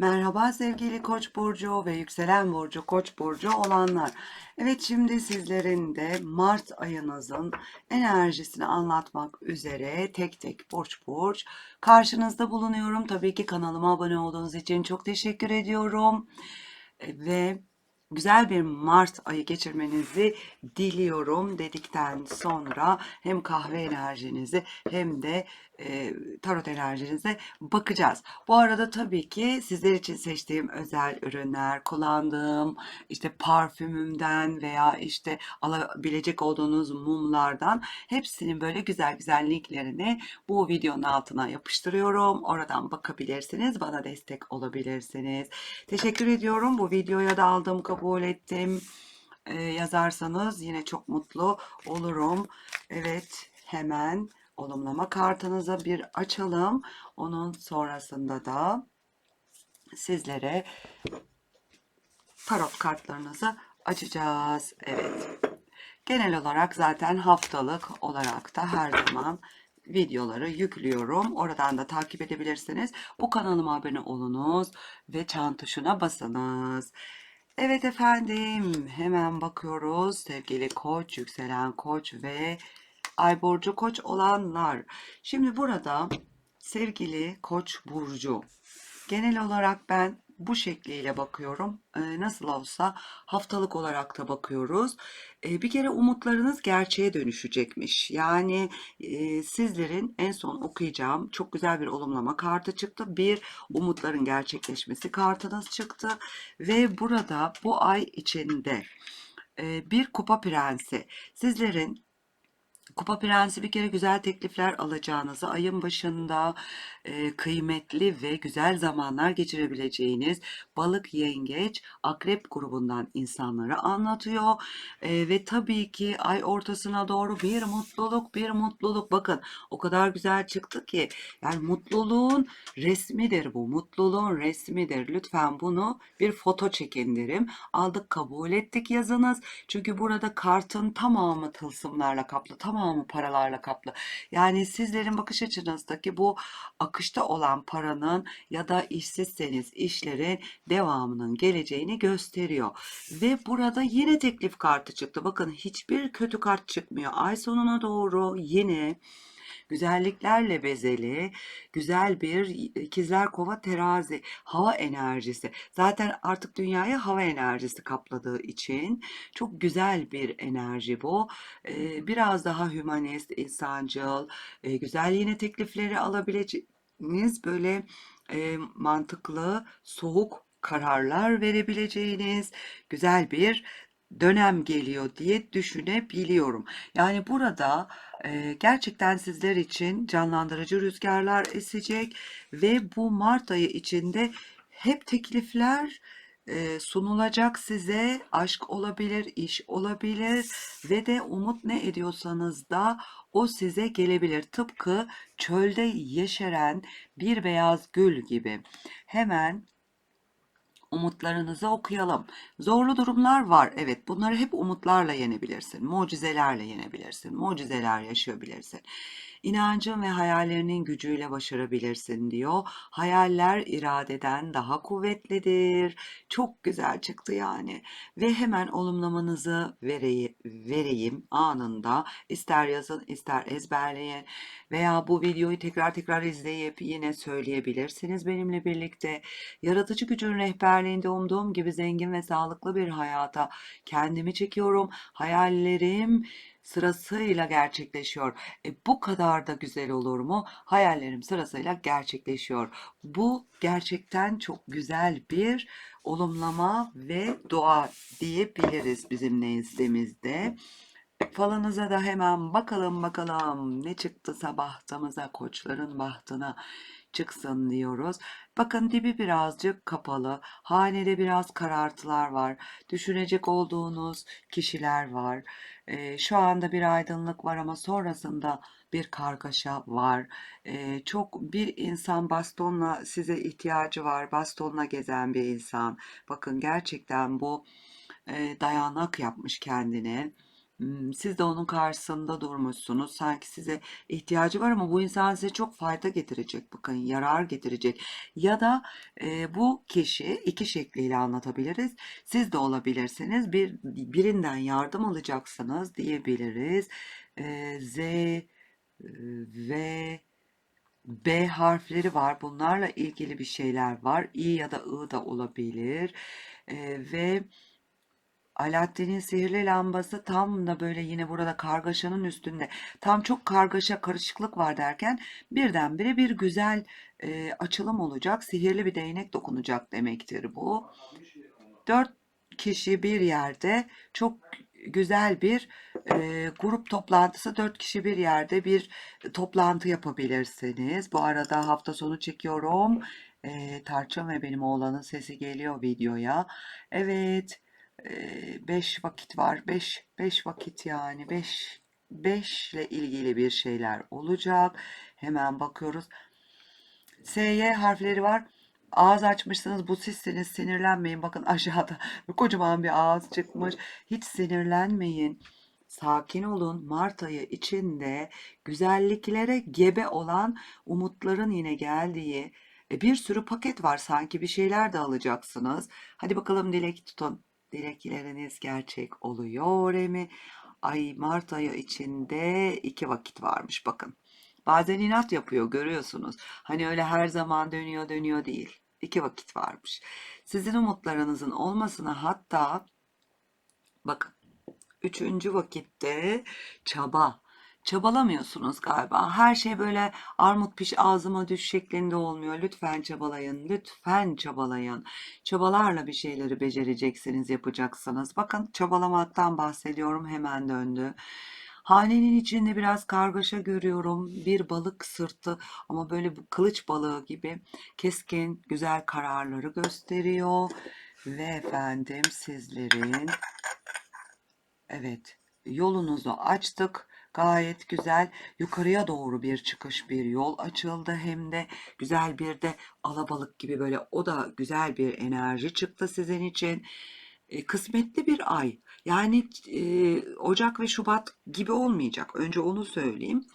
Merhaba sevgili Koç burcu ve yükselen burcu Koç burcu olanlar. Evet şimdi sizlerin de Mart ayınızın enerjisini anlatmak üzere tek tek burç burç karşınızda bulunuyorum. Tabii ki kanalıma abone olduğunuz için çok teşekkür ediyorum. Ve güzel bir Mart ayı geçirmenizi diliyorum dedikten sonra hem kahve enerjinizi hem de e, tarot enerjinize bakacağız. Bu arada tabii ki sizler için seçtiğim özel ürünler, kullandığım işte parfümümden veya işte alabilecek olduğunuz mumlardan hepsinin böyle güzel güzel linklerini bu videonun altına yapıştırıyorum. Oradan bakabilirsiniz, bana destek olabilirsiniz. Teşekkür ediyorum. Bu videoya da aldım, kabul ettim. Ee, yazarsanız yine çok mutlu olurum. Evet, hemen olumlama kartınıza bir açalım. Onun sonrasında da sizlere tarot kartlarınızı açacağız. Evet. Genel olarak zaten haftalık olarak da her zaman videoları yüklüyorum. Oradan da takip edebilirsiniz. Bu kanalıma abone olunuz ve çan tuşuna basınız. Evet efendim hemen bakıyoruz sevgili koç, yükselen koç ve ay burcu koç olanlar. Şimdi burada sevgili koç burcu genel olarak ben bu şekliyle bakıyorum. Ee, nasıl olsa haftalık olarak da bakıyoruz. Ee, bir kere umutlarınız gerçeğe dönüşecekmiş. Yani e, sizlerin en son okuyacağım çok güzel bir olumlama kartı çıktı. Bir umutların gerçekleşmesi kartınız çıktı ve burada bu ay içinde e, bir kupa prensi sizlerin Kupa Prensi bir kere güzel teklifler alacağınızı, ayın başında e, kıymetli ve güzel zamanlar geçirebileceğiniz balık, yengeç, akrep grubundan insanları anlatıyor. E, ve tabii ki ay ortasına doğru bir mutluluk, bir mutluluk. Bakın o kadar güzel çıktı ki yani mutluluğun resmidir bu. Mutluluğun resmidir. Lütfen bunu bir foto çekin derim. Aldık kabul ettik yazınız. Çünkü burada kartın tamamı tılsımlarla kaplı, tamamı paralarla kaplı. Yani sizlerin bakış açınızdaki bu akışta olan paranın ya da işsizseniz işlerin devamının geleceğini gösteriyor. Ve burada yine teklif kartı çıktı. Bakın hiçbir kötü kart çıkmıyor. Ay sonuna doğru yine güzelliklerle bezeli, güzel bir ikizler kova terazi, hava enerjisi. Zaten artık dünyayı hava enerjisi kapladığı için çok güzel bir enerji bu. Biraz daha hümanist, insancıl, güzel yine teklifleri alabileceğiniz böyle mantıklı, soğuk kararlar verebileceğiniz güzel bir dönem geliyor diye düşünebiliyorum. Yani burada gerçekten sizler için canlandırıcı rüzgarlar esecek ve bu Mart ayı içinde hep teklifler sunulacak size. Aşk olabilir, iş olabilir ve de umut ne ediyorsanız da o size gelebilir. Tıpkı çölde yeşeren bir beyaz gül gibi. Hemen umutlarınızı okuyalım. Zorlu durumlar var. Evet, bunları hep umutlarla yenebilirsin. Mucizelerle yenebilirsin. Mucizeler yaşayabilirsin. İnancın ve hayallerinin gücüyle başarabilirsin diyor. Hayaller iradeden daha kuvvetlidir. Çok güzel çıktı yani. Ve hemen olumlamanızı vereyim, vereyim anında. İster yazın, ister ezberleyin veya bu videoyu tekrar tekrar izleyip yine söyleyebilirsiniz benimle birlikte. Yaratıcı gücün rehberliğinde umduğum gibi zengin ve sağlıklı bir hayata kendimi çekiyorum. Hayallerim sırasıyla gerçekleşiyor. E, bu kadar da güzel olur mu? Hayallerim sırasıyla gerçekleşiyor. Bu gerçekten çok güzel bir olumlama ve dua diyebiliriz bizim nezdimizde. Falınıza da hemen bakalım bakalım ne çıktı sabahtamıza koçların bahtına çıksın diyoruz. Bakın dibi birazcık kapalı. Hanede biraz karartılar var. Düşünecek olduğunuz kişiler var. Ee, şu anda bir aydınlık var ama sonrasında bir kargaşa var. Ee, çok bir insan bastonla size ihtiyacı var. Bastonla gezen bir insan. Bakın gerçekten bu e, dayanak yapmış kendine Siz de onun karşısında durmuşsunuz. Sanki size ihtiyacı var ama bu insan size çok fayda getirecek. Bakın yarar getirecek. Ya da e, bu kişi iki şekliyle anlatabiliriz. Siz de olabilirsiniz. Bir birinden yardım alacaksınız diyebiliriz. E, Z ve B harfleri var. Bunlarla ilgili bir şeyler var. İ ya da I da olabilir. E, ve Alaaddin'in sihirli lambası tam da böyle yine burada kargaşanın üstünde. Tam çok kargaşa, karışıklık var derken birdenbire bir güzel e, açılım olacak. Sihirli bir değnek dokunacak demektir bu. Dört kişi bir yerde çok güzel bir e, grup toplantısı. Dört kişi bir yerde bir toplantı yapabilirsiniz. Bu arada hafta sonu çekiyorum. E, Tarçın ve benim oğlanın sesi geliyor videoya. Evet. 5 vakit var. 5 5 vakit yani 5 5 ile ilgili bir şeyler olacak. Hemen bakıyoruz. SY harfleri var. Ağız açmışsınız. Bu sizsiniz. Sinirlenmeyin. Bakın aşağıda kocaman bir ağız çıkmış. Hiç sinirlenmeyin. Sakin olun. Mart ayı içinde güzelliklere gebe olan umutların yine geldiği e, bir sürü paket var. Sanki bir şeyler de alacaksınız. Hadi bakalım dilek tutun. Dilekleriniz gerçek oluyor mi? Ay Mart ayı içinde iki vakit varmış bakın. Bazen inat yapıyor görüyorsunuz. Hani öyle her zaman dönüyor dönüyor değil. İki vakit varmış. Sizin umutlarınızın olmasına hatta bakın üçüncü vakitte çaba. Çabalamıyorsunuz galiba. Her şey böyle armut piş ağzıma düş şeklinde olmuyor. Lütfen çabalayın. Lütfen çabalayın. Çabalarla bir şeyleri becereceksiniz, yapacaksınız. Bakın çabalamaktan bahsediyorum. Hemen döndü. Hanenin içinde biraz kargaşa görüyorum. Bir balık sırtı ama böyle bu kılıç balığı gibi keskin, güzel kararları gösteriyor. Ve efendim sizlerin evet yolunuzu açtık. Gayet güzel yukarıya doğru bir çıkış bir yol açıldı hem de güzel bir de alabalık gibi böyle o da güzel bir enerji çıktı sizin için. E, kısmetli bir ay. Yani e, Ocak ve Şubat gibi olmayacak. Önce onu söyleyeyim.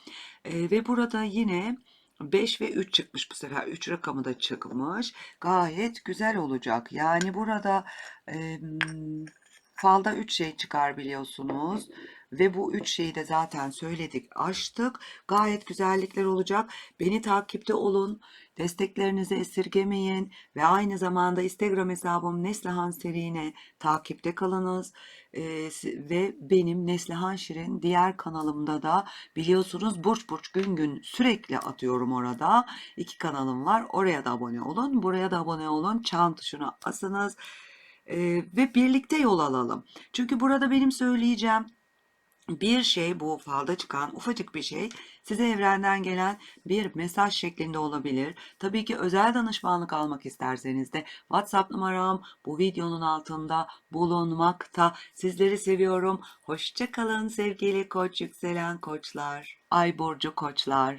E, ve burada yine 5 ve 3 çıkmış bu sefer. 3 rakamı da çıkmış. Gayet güzel olacak. Yani burada e, falda 3 şey çıkar biliyorsunuz. Ve bu üç şeyi de zaten söyledik, açtık. Gayet güzellikler olacak. Beni takipte olun. Desteklerinizi esirgemeyin. Ve aynı zamanda Instagram hesabım Neslihan Seri'ne takipte kalınız. Ee, ve benim Neslihan Şirin diğer kanalımda da biliyorsunuz burç burç gün gün sürekli atıyorum orada. İki kanalım var. Oraya da abone olun. Buraya da abone olun. Çan tuşuna basınız. Ee, ve birlikte yol alalım. Çünkü burada benim söyleyeceğim bir şey bu falda çıkan ufacık bir şey size evrenden gelen bir mesaj şeklinde olabilir. Tabii ki özel danışmanlık almak isterseniz de WhatsApp numaram bu videonun altında bulunmakta. Sizleri seviyorum. Hoşça kalın sevgili koç yükselen koçlar. Ay burcu koçlar.